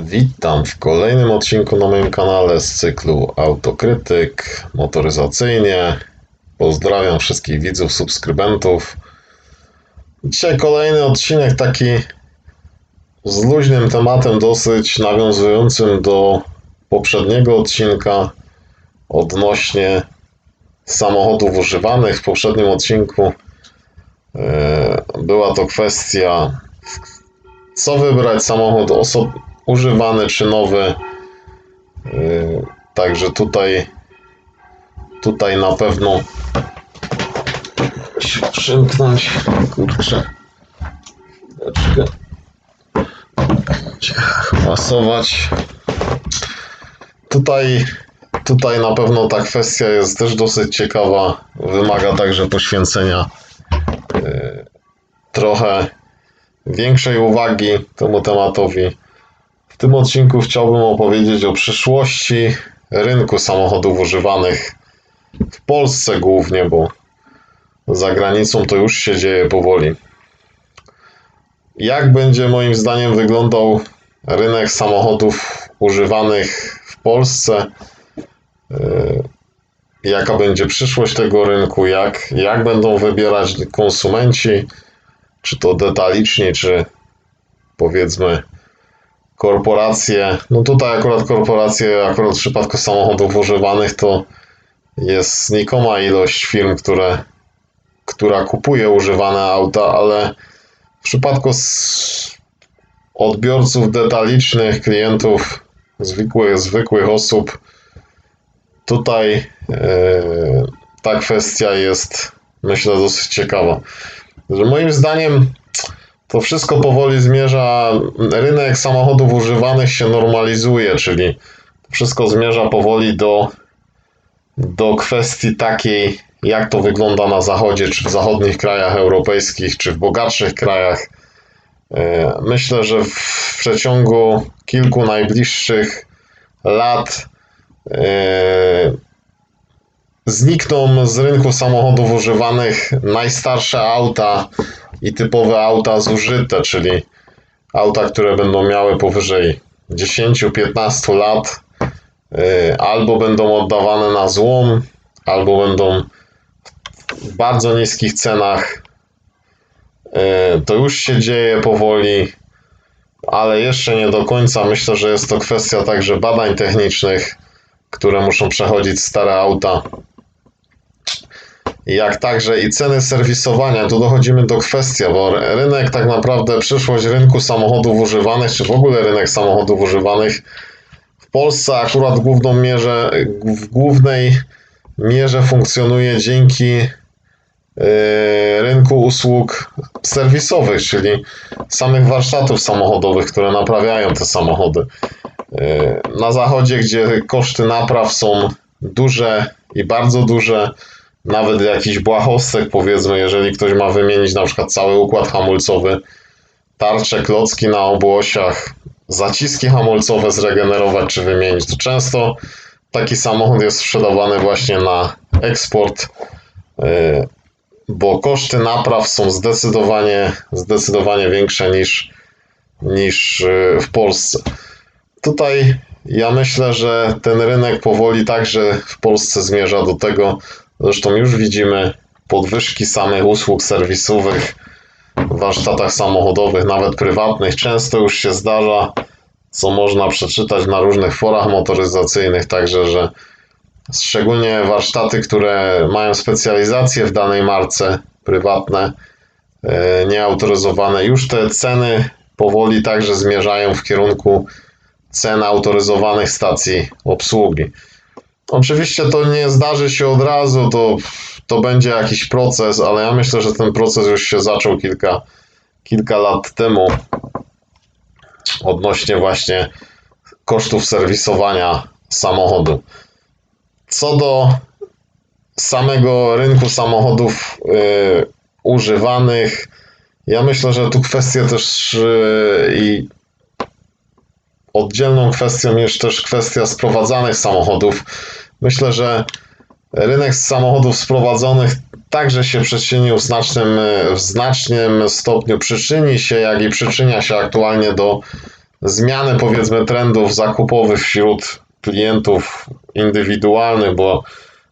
Witam w kolejnym odcinku na moim kanale z cyklu Autokrytyk motoryzacyjnie. Pozdrawiam wszystkich widzów, subskrybentów. Dzisiaj kolejny odcinek taki z luźnym tematem, dosyć nawiązującym do poprzedniego odcinka odnośnie samochodów używanych. W poprzednim odcinku e, była to kwestia co wybrać samochód oso- używany czy nowy. Także tutaj tutaj na pewno się przymknąć. Kurczę. Będzie pasować. Tutaj tutaj na pewno ta kwestia jest też dosyć ciekawa. Wymaga także poświęcenia yy, trochę większej uwagi temu tematowi. Tym odcinku chciałbym opowiedzieć o przyszłości rynku samochodów używanych w Polsce głównie, bo za granicą to już się dzieje powoli. Jak będzie moim zdaniem wyglądał rynek samochodów używanych w Polsce? Yy, Jaka będzie przyszłość tego rynku? Jak, jak będą wybierać konsumenci? czy to detaliczni, czy powiedzmy korporacje. No tutaj akurat korporacje, akurat w przypadku samochodów używanych, to jest znikoma ilość firm, które, która kupuje używane auta, ale w przypadku odbiorców detalicznych, klientów, zwykłych, zwykłych osób, tutaj e, ta kwestia jest, myślę, dosyć ciekawa że moim zdaniem to wszystko powoli zmierza, rynek samochodów używanych się normalizuje, czyli wszystko zmierza powoli do, do kwestii takiej, jak to wygląda na zachodzie, czy w zachodnich krajach europejskich, czy w bogatszych krajach. E, Myślę, że w przeciągu kilku najbliższych lat e, znikną z rynku samochodów używanych najstarsze auta i typowe auta zużyte, czyli auta, które będą miały powyżej 10-15 lat, y, albo będą oddawane na złom, albo będą w bardzo niskich cenach. Y, To już się dzieje powoli, ale jeszcze nie do końca. Myślę, że jest to kwestia także badań technicznych, które muszą przechodzić stare auta jak także i ceny serwisowania. Tu dochodzimy do kwestii, bo ry- rynek tak naprawdę, przyszłość rynku samochodów używanych, czy w ogóle rynek samochodów używanych w Polsce akurat w główną mierze, w głównej mierze funkcjonuje dzięki yy, rynku usług serwisowych, czyli samych warsztatów samochodowych, które naprawiają te samochody. Yy, Na zachodzie, gdzie koszty napraw są duże i bardzo duże, nawet jakiś błahostek, powiedzmy, jeżeli ktoś ma wymienić na przykład cały układ hamulcowy, tarcze, klocki na obu osiach, zaciski hamulcowe zregenerować czy wymienić, to często taki samochód jest sprzedawany właśnie na eksport, yy, bo koszty napraw są zdecydowanie, zdecydowanie większe niż, niż yy, w Polsce. Tutaj ja myślę, że ten rynek powoli także w Polsce zmierza do tego, Zresztą już widzimy podwyżki samych usług serwisowych w warsztatach samochodowych, nawet prywatnych. Często już się zdarza, co można przeczytać na różnych forach motoryzacyjnych, także że szczególnie warsztaty, które mają specjalizację w danej marce, prywatne, e, nieautoryzowane, już te ceny powoli także zmierzają w kierunku cen autoryzowanych stacji obsługi. Oczywiście to nie zdarzy się od razu, to, to będzie jakiś proces, ale ja myślę, że ten proces już się zaczął kilka, kilka lat temu odnośnie właśnie kosztów serwisowania samochodu. Co do samego rynku samochodów y, używanych, ja myślę, że tu kwestia też y, i oddzielną kwestią jest też kwestia sprowadzanych samochodów. Myślę, że rynek samochodów sprowadzonych także się przyczynił w znacznym, w znacznym stopniu przyczyni się, jak i przyczynia się aktualnie do zmiany, powiedzmy, trendów zakupowych wśród klientów indywidualnych, bo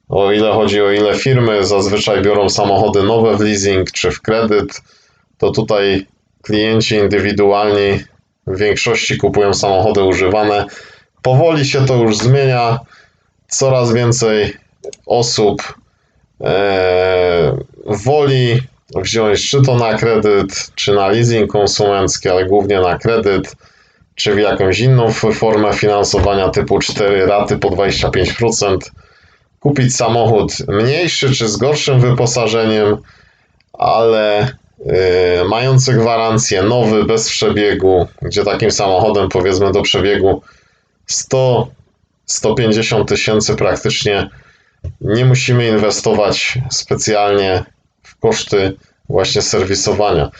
o ile chodzi o ile firmy zazwyczaj biorą samochody nowe w leasing czy w kredyt, to tutaj klienci indywidualni w większości kupują samochody używane. Powoli się to już zmienia. Coraz więcej osób e, woli wziąć czy to na kredyt, czy na leasing konsumencki, ale głównie na kredyt, czy w jakąś inną formę finansowania typu 4 raty po 25%, kupić samochód mniejszy czy z gorszym wyposażeniem, ale y, mający gwarancję nowy, bez przebiegu, gdzie takim samochodem powiedzmy do przebiegu 100-150 tysięcy praktycznie nie musimy inwestować specjalnie w koszty właśnie serwisowania.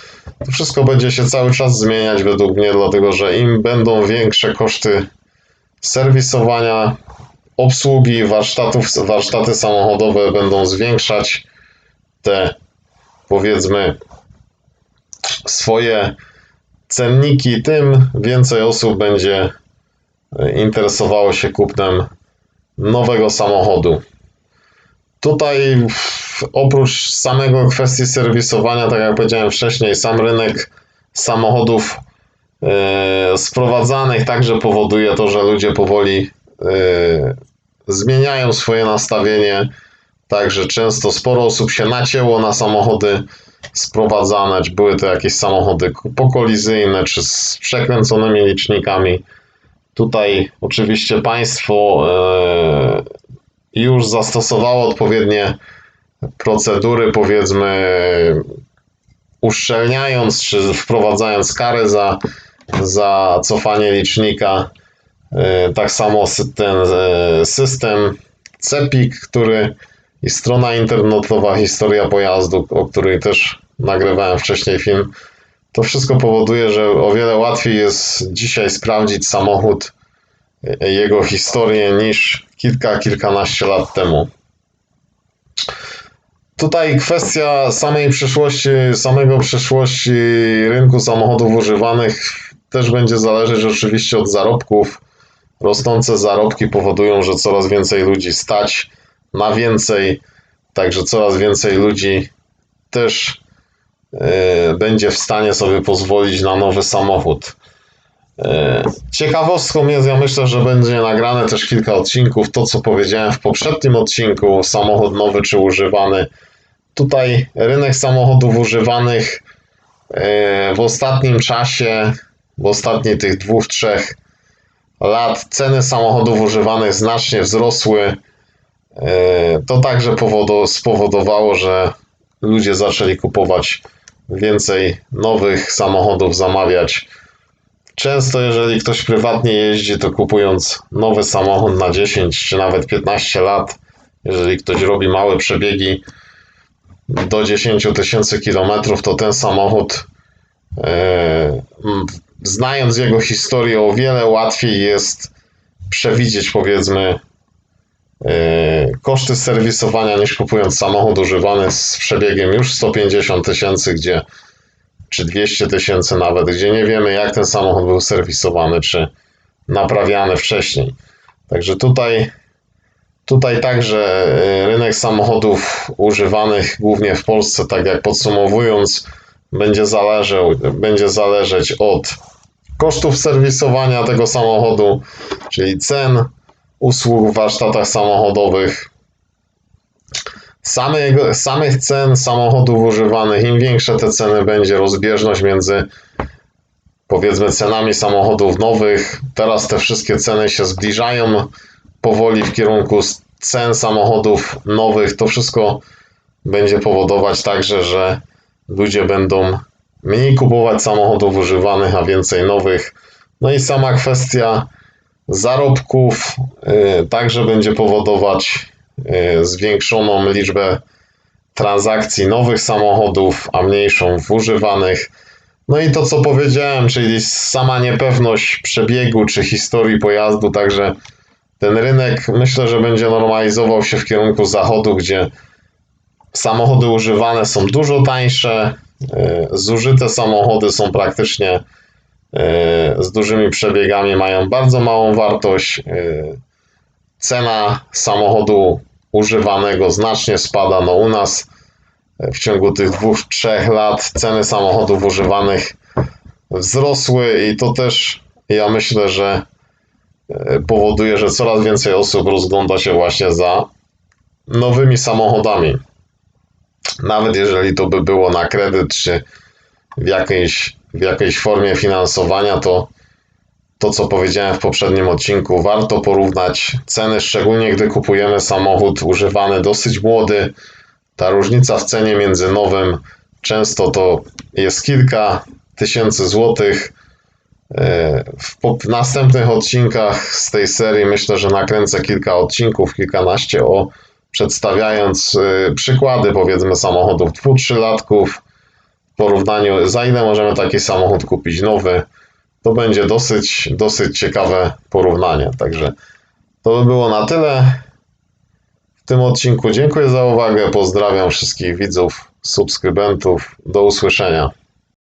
To wszystko będzie się cały czas zmieniać według mnie, dlatego że im będą większe koszty serwisowania, obsługi warsztatów, warsztaty samochodowe będą zwiększać te powiedzmy swoje cenniki, tym więcej osób będzie interesowało się kupnem nowego samochodu. Tutaj oprócz samego kwestii serwisowania, tak jak powiedziałem wcześniej, sam rynek samochodów e, sprowadzanych także powoduje to, że ludzie powoli e, zmieniają swoje nastawienie. Także często sporo osób się nacięło na samochody sprowadzane, czy były to jakieś samochody pokolizyjne, czy z przekręconymi licznikami. Tutaj oczywiście państwo e, już zastosowało odpowiednie procedury, powiedzmy, uszczelniając czy wprowadzając kary za, za cofanie licznika. E, Tak samo ten e, system CEPIK, który i strona internetowa Historia Pojazdu, o której też nagrywałem wcześniej film, to wszystko powoduje, że o wiele łatwiej jest dzisiaj sprawdzić samochód, e, jego historię niż kilka, kilkanaście lat temu. Tutaj kwestia samej przyszłości, samego przyszłości rynku samochodów używanych też będzie zależeć oczywiście od zarobków. Rosnące zarobki powodują, że coraz więcej ludzi stać na więcej, także coraz więcej ludzi też będzie w stanie sobie pozwolić na nowy samochód. E, Ciekawostką jest, ja myślę, że będzie nagrane też kilka odcinków. To, co powiedziałem w poprzednim odcinku, samochód nowy czy używany. Tutaj rynek samochodów używanych e, w ostatnim czasie, w ostatnich tych dwóch, trzech lat, ceny samochodów używanych znacznie wzrosły. To także spowodowało, że ludzie zaczęli kupować więcej nowych samochodów, zamawiać. Często, jeżeli ktoś prywatnie jeździ, to kupując nowy samochód na 10 czy nawet 15 lat, jeżeli ktoś robi małe przebiegi do 10 tysięcy kilometrów, to ten samochód, e, znając jego historię, o wiele łatwiej jest przewidzieć, powiedzmy, koszty serwisowania niż kupując samochód używany z przebiegiem już 150 tysięcy, gdzie czy 200 tysięcy nawet, gdzie nie wiemy, jak ten samochód był serwisowany, czy naprawiany wcześniej. Także tutaj, tutaj także e, rynek samochodów używanych, głównie w Polsce, tak jak podsumowując, będzie, zależał, będzie zależeć od kosztów serwisowania tego samochodu, czyli cen usług w warsztatach samochodowych, samego, samych cen samochodów używanych, im większe te ceny będzie rozbieżność między powiedzmy cenami samochodów nowych. Teraz te wszystkie ceny się zbliżają powoli w kierunku cen samochodów nowych. To wszystko będzie powodować także, że ludzie będą mniej kupować samochodów używanych, a więcej nowych. No i sama kwestia zarobków y, także będzie powodować y, zwiększoną liczbę transakcji nowych samochodów, a mniejszą w używanych. No i to, co powiedziałem, czyli sama niepewność przebiegu czy historii pojazdu, także ten rynek myślę, że będzie normalizował się w kierunku zachodu, gdzie samochody używane są dużo tańsze, y, zużyte samochody są praktycznie z dużymi przebiegami mają bardzo małą wartość. E, Cena samochodu używanego znacznie spada. No u nas w ciągu tych dwóch, trzech lat ceny samochodów używanych wzrosły i to też ja myślę, że e, powoduje, że coraz więcej osób rozgląda się właśnie za nowymi samochodami. Nawet jeżeli to by było na kredyt czy w jakiejś, w jakiejś formie finansowania, to to, co powiedziałem w poprzednim odcinku, warto porównać ceny, szczególnie gdy kupujemy samochód używany dosyć młody. Ta różnica w cenie między nowym często to jest kilka tysięcy złotych. E, W następnych odcinkach z tej serii myślę, że nakręcę kilka odcinków, kilkanaście o przedstawiając e, przykłady powiedzmy samochodów dwu, trzylatków porównaniu za ile możemy taki samochód kupić nowy. To będzie dosyć, dosyć ciekawe porównanie. Także to by było na tyle w tym odcinku. Dziękuję za uwagę. Pozdrawiam wszystkich widzów, subskrybentów. Do usłyszenia.